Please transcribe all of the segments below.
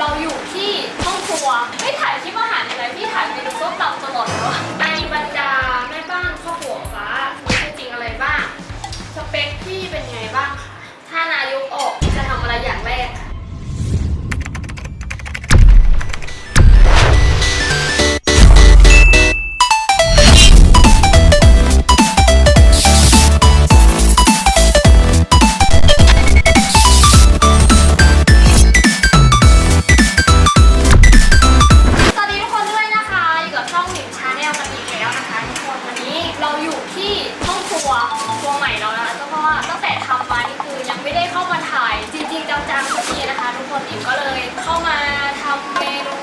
เร เข้ามาถ่ายจริงๆจังๆสักทีนะคะ ทุกคนหนิงก็เลยเข้ามาทำเมนู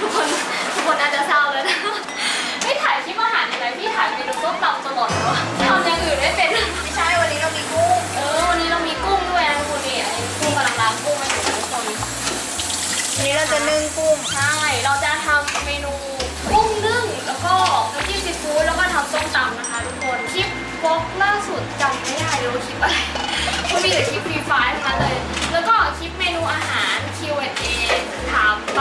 ทุกคนทุกคนอาจจะเศร้าแล้วนะไม่ถ่ายคลิปอาหารอะไรพี่ถ่ายเมนูส้มตำตลอดเลยวะทำอย่างอื่นไม่เป็นไม่ใช่วันนี้เรามีกุ้งเออวันนี้เรามีกุ้งด้วยนะทุกคนนี่อันนี้กุ้งกำลังล้างกุ้งมาอยู่นะทุกคนวันนี้เราจะนึ่งกุ้งใช่เราจะทำเมนูกุ้งนึ่ กล่าสุดจำไม่ได้เลยว่าคลิปอะไรมันมีแต่คลิปฟรีไฟล์ทั้งนั้นเลย แล้วก็คลิปเมนูอาหาร Q&A ถามไป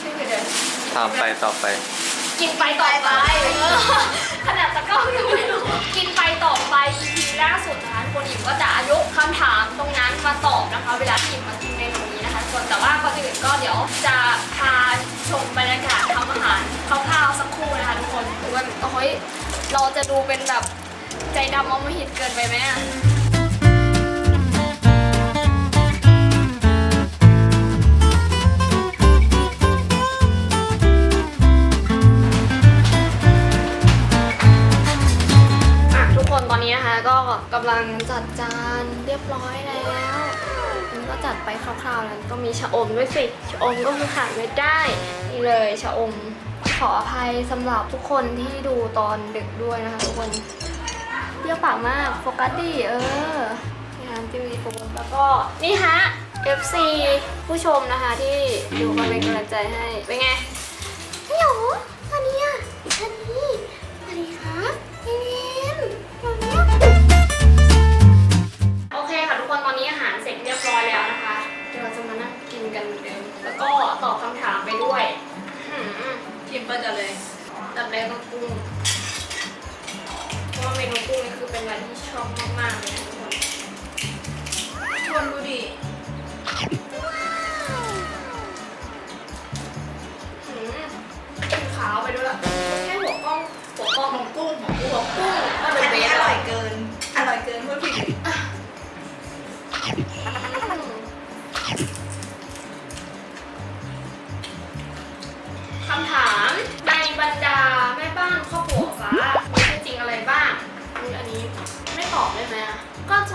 ชื่อคือเดิมทำไปต่อไป กินไปต่อไปเออขนาดตะกร้องยังไม่รู้ กินไปต่อไป EP ล่าสุดนะคะคนอิมก็จะอายุคำถามตรงนั้นมาตอบนะคะ เวลาที่อิมมากินเมนูนี้นะคะส่วนแต่ว่าก่อนอื่นก็เดี๋ยวจะพาชมบรร เราจะดูเป็นแบบใจดำมองไม่เห็นเกินไปไหมอะอะทุกคนตอนนี้นะคะก็กำลังจัดจานเรียบร้อยแล้วอันก็จัดไปคร่าวๆแล้วก็มีชะอมด้วยสิชะอมก็คือขาดไม่ได้นี่เลยชะอม ขออภัยสำหรับทุกคนที่ดูตอนดึกด้วยนะคะทุกคนเปรี้ยวปากมากโฟกัสดีเออนี่ฮะที่มีโฟกัสแล้วก็นี่ฮะ FC ผู้ชมนะคะที่ดูมาเป็นกำลังใจให้ เป็นไงพี่หยงสวัสดีอะสวัสดีสวัสดีครับพี่เนมโอเคค่ะทุกคนตอนนี้อาหารเสร็จเรียบร้อยแล้วนะคะ เดี๋ยวเราจะมานั่งกินกันเหมือนเดิมแล้วก็ตอบคำถามไปด้วย มชิมเปิลกันเลยตับแรกก็กุ้งเพราะว่าเมนูกุ้งนี่คือเป็นอะไรที่ชอบมากๆเลยทุกคนชวนดูดิขาวไปด้วยละแค่หัวกล้องหัวกล้องของกุ้งของกุ้งหัวกุ้งก็อันเลยเบสอร่อยเกิน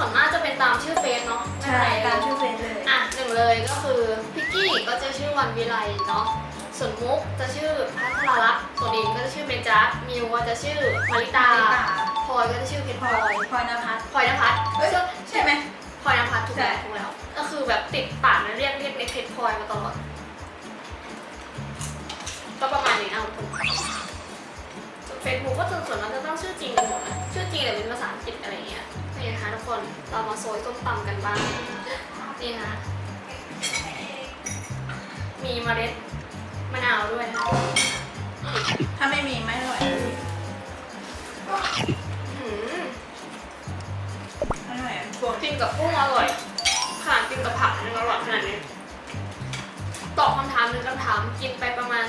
ส่วนมากจะเป็นตามชื่อเฟซเนาะใช่ตามชื่อเฟซเลยอะหนึ่งเลยก็คือพิกกี้ก็จะชื่อวันวิไลเนาะส่วนมุกจะชื่อพัทรลักษณ์ส่วนอินก็จะชื่อเบนจัสมิวก็จะชื่อมาริตามาริตาพลอยก็จะชื่อเพชรพพลลออยยพลอยนภัสพลอยนภัสเอ้ยใช่ไหมพลอยนภัสถูกแล้วใช่ถูกแล้ว ก็คือแบบติดปากนะเรียกเรียกในเพชรพลอยมาตลอดก็ประมาณนี้นะทุกคนเฟซบุ๊กก็จะส่วนมากจะต้องชื่อจริงกันหมดนะชื่อจริงแต่เป็นภาษาอังกฤษอะไรเงี้ย นี่นะคะทุกคนเรามาโซยส้มตำกันบ้าง นี่นะคะมีเมล็ดมะนาวด้วยนะคะถ้าไม่มีไม่อร่อยอืมอร่อยอะพวกกินกับกุ้งอร่อยขนาดกินกับผักยังอร่อยขนาดนี้ ตอบคำถามหนึ่งคำถามกินไปประมาณ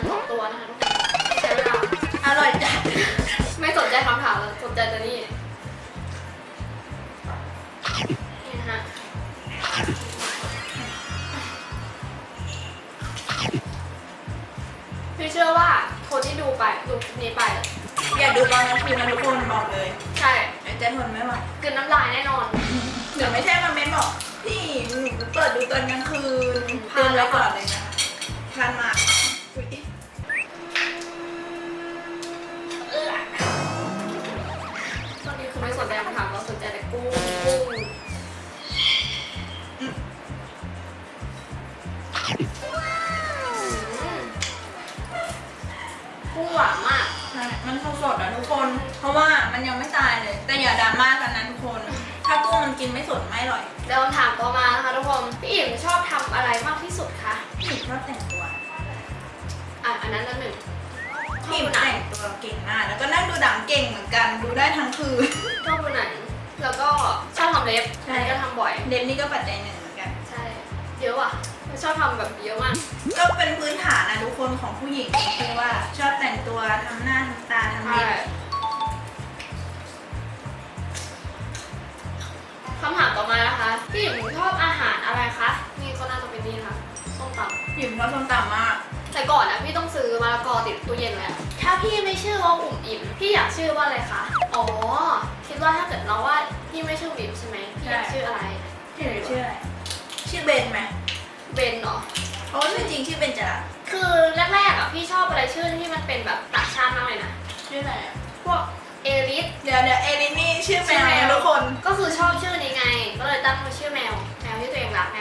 คืนนะทุกคนบอกเลยใช่เดี๋ยวจะทนไม่ไหวกลืนน้ำลายแน่นอนหรือไม่ใช่มาเม้นบอกพี่หนูเปิดดูตอนกลางคืนเตือนไว้ก่อนเลยนะพลาดมาก เดี๋ยวคำถามต่อมานะคะทุกคนพี่อิ่มชอบทำอะไรมากที่สุดคะพี่หญิงชอบแต่งตัวอะอันนั้นนั่นหนึ่งชอบพี่หญิดูงหนังแต่งตัวเก่งมาก แล้วก็นั่งดูหนังเก่งเหมือนกัน ดูได้ทั้งคืน ชอบดูหนังแล้วก็ชอบทำเล็บใช่ อันนี้ก็ทำบ่อย เด็บนี่ก็ปัจจัยหนึ่งเหมือนกัน ใช่ เยอะว่ะชอบทำแบบเยอะมาก ก็เป็นพื้นฐานนะทุกคนของผู้หญิงคือ ชอบส้มตำมาก แต่ก่อนนะพี่ต้องซื้อมะละกอติดตู้เย็นไว้อะถ้าพี่ไม่ชื่อว่าอุ่มอิ่มพี่อยากชื่อว่าอะไรคะอ๋อคิดว่าถ้าเกิดเราว่าพี่ไม่ชื่ออิ่มใช่ไหมพี่อยากชื่ออะไรพี่หญิงชื่ออะไรชื่อเบนไหมเบนเหรอเพราะว่าจริงๆชื่อเบนจรัสคือแรกๆอะพี่ชอบอะไรชื่อที่มันเป็นแบบต่างชาติมากเลยนะชื่ออะไรอะพวกเอลิสเดี๋ยวเดี๋ยวเอลินนี่ชื่อแมชื่อแมววทุกคนก็คือชอบชื่อนี้ไง ก็เลยตั้งชื่อแมวแมวที่ตัวเองรักไง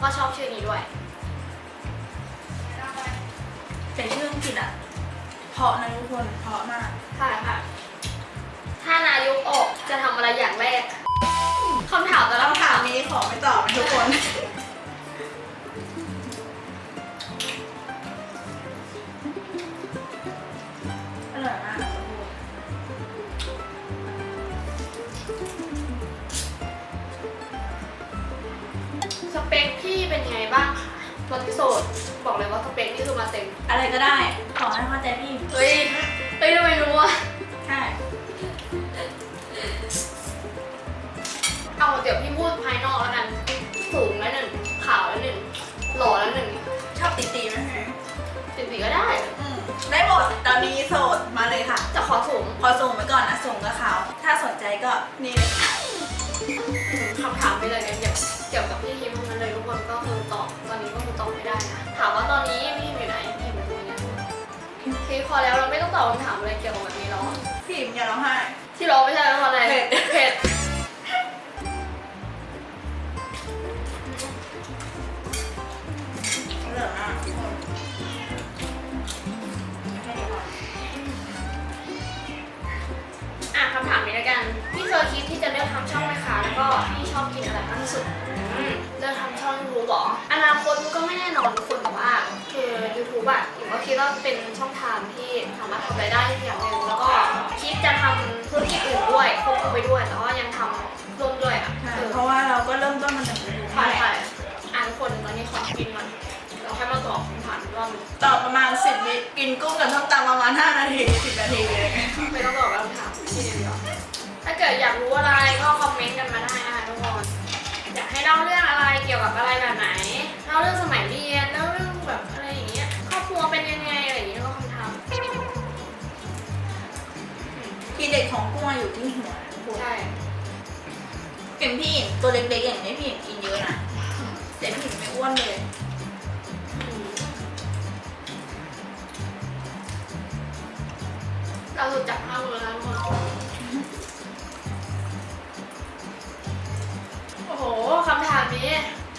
ก็ชอบชื่อนี้ด้วย แต่ชื่ออังกฤษอะเพราะนะทุกคนเพราะมาก ค่ะค่ะ ถ้านายกออกจะทำอะไรอย่างแรกคำถามแต่ละคำคำถาถามมนี้ขอไม่ตอบนะทุกคน ก็ได้ ขอให้เข้าใจพี่เฮ้ยเฮ้ยทำไมรู้อะใช่เอาเดี๋ยวพี่พูดภายนอกแล้วกัน สูงแล้วหนึ่งขาวแล้วหนึ่งหล่อแล้วหนึ่งชอบตีตีไหมสิบสี่ก็ได้ อืมได้หมดตอนนี้โสดมาเลยค่ะ จะขอสูงขอส่งไปก่อนนะส่งกับเขาถ้าสนใจก็นี่เลยค่ะคำถามไปเลยกันเกี่ยวเกี่ยวกับพี่ทีมทั้งนั้นเลยทุกคนก็คือตอบตอนนี้ก็คือตอบไม่ได้นะ ถามว่าตอนนี้พี่ทีมอยู่ไหนพี่ทีมอยู่ตรงนี้ พี่พอแล้วเราไม่ต้องตอบคำถามอะไรเกี่ยวกับแบบนี้แล้วพี่หญิงอย่าร้องไห้ ที่ร้องไม่ใช่แล้วเพราะอะไรเผ็ด เผ็ดอร่อยมากทุกคนแค่นี้พออะคำถามนี้แล้วกันพี่เคยคิดที่จะเลือกทำช่องไหมคะแล้วก็พี่ชอบกินอะไรมากที่สุดอืมเลือกทำช่องยูทูบหรออนาคตมันก็ไม่แน่นอนทุกคนแต่ว่า คือ YouTube อะหนูก็คิดว่าเป็น ช่องทางที่สามารถทำรายได้อย่างหนึ่งแล้วก็คิดจะทำธุรกิจอื่นด้วยควบคู่ไปด้วยแต่ว่ายังทำร่วมด้วยอะใช่เออเพราะว่าเราก็เริ่มต้นมาจากยูทูบใช่ใช่อะทุกคนตอนนี้ขอกินก่อนเราค่อยมาตอบคำถามอีกรอบหนึงต่อประมาณ 10วิกินกุ้งกับส้มตำประมาณ 5 นาที 10 นาทีเลย ไม่ต้องตอบคำถามทีเดียวถ้าเกิดอยากรู้อะไรก็คอมเมนต์กันมาได้นะคะทุกคนอยากให้เล่าเรื่องอะไรเกี่ยวกับอะไรแบบไหนเล่าเรื่องสมัยเรียนเเด็ดของกุ้งอะอยู่ที่หัวนะทุกคนใช่เป็นพี่หญิงตัวเล็กๆอย่างนี้พี่หญิงกินเยอะนะแต่พี่หญิงไม่อ้วนเลยอืมเราสุดจับห้ามือแล้วทุกคนโอ้โหคำถามนี้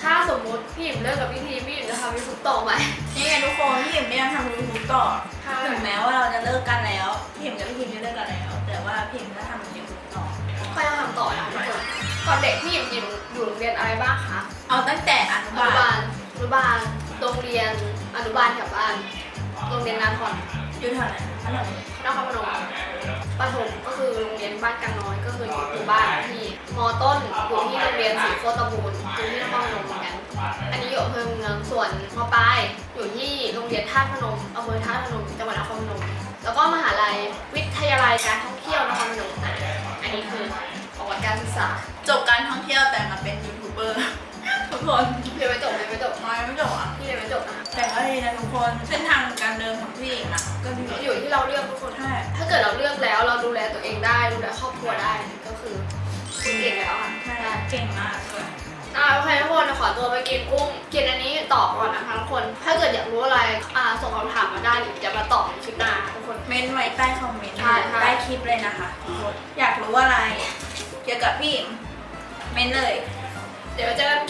ถ้าสมมุติพี่หญิงเลิกกับพี่ทีพี่หญิงจะทำยูทูบต่อไหม นี่ไงทุกคนพี่หญิงไม่ยังทำยูทูบต่อค่ะ ถึงแม้ว่าเราจะเลิกกันแล้วพี่หญิงกับพี่หญิงจะเลิกกันแล้ว แต่ว่าพี่หญิงก็ทำยูทูบต่อก็ยังทำต่อนะคะทุกคนตอนเด็กพี่หญิงอยู่อยู่โรงเรียนอะไรบ้างคะเอาตั้งแต่อนุอนุบาบาลลอนุบาลโรงเรียนอนุบาลแถวบ้านโรงเรียนนาทอนอยู่แถวไหนขนมนครพนม ประถมก็คือโรงเรียนบ้านกลางน้อยก็คืออยู่บ้านที่มอต้นอยู่ที่โรงเรียนศรีโคตบูรณ์อยู่ที่นครพนมเหมือนกัน อันนี้อยู่อำเภอเมืองส่วนมอปลายอยู่ที่โรงเรียนท่าพนมอำเภอท่าพนมจังหวัดนครพนมแล้วก็มหาลัยวิทยาลัยการท่องเที่ยวนครพนมอะอันนี้คือประวัติการศึกษาจบการท่องเที่ยวแต่มาเป็นยูทูบเบอร์ทุกคนเรียนไม่จบเรียนไม่จบน้อยไม่จบอะพี่เรียนไม่จบนะ คะแต่ก็ดีนะทุกคนเส้นทางการเดินของพี่หญิงอะก็ดีอยู่ที่เราเลือกทุกคน ใช่ถ้าเกิดเราเลือกแล้วเราดูแลตัวเองได้ดูแลครอบครัวได้ก็คือคุณเก่งแล้วอะใช่เก่งมากเลยอ่าโอเคทุกคนขอตัวไปกินกุ้งกินอันนี้ตอบก่อนนะคะทุกคน ถ้าเกิดอยากรู้อะไรอ่าส่งคำถามมาได้เดี๋ยวจะมาตอบในคลิปหน้าทุกคน เม้นไว้ใต้คอมเมนต์ใช่ใช่ใต้คลิปเลยนะคะทุกคนอยากรู้อะไร เกี่ยวกับพี่หญิงเม้นเลย เดี๋ยวเจอกัน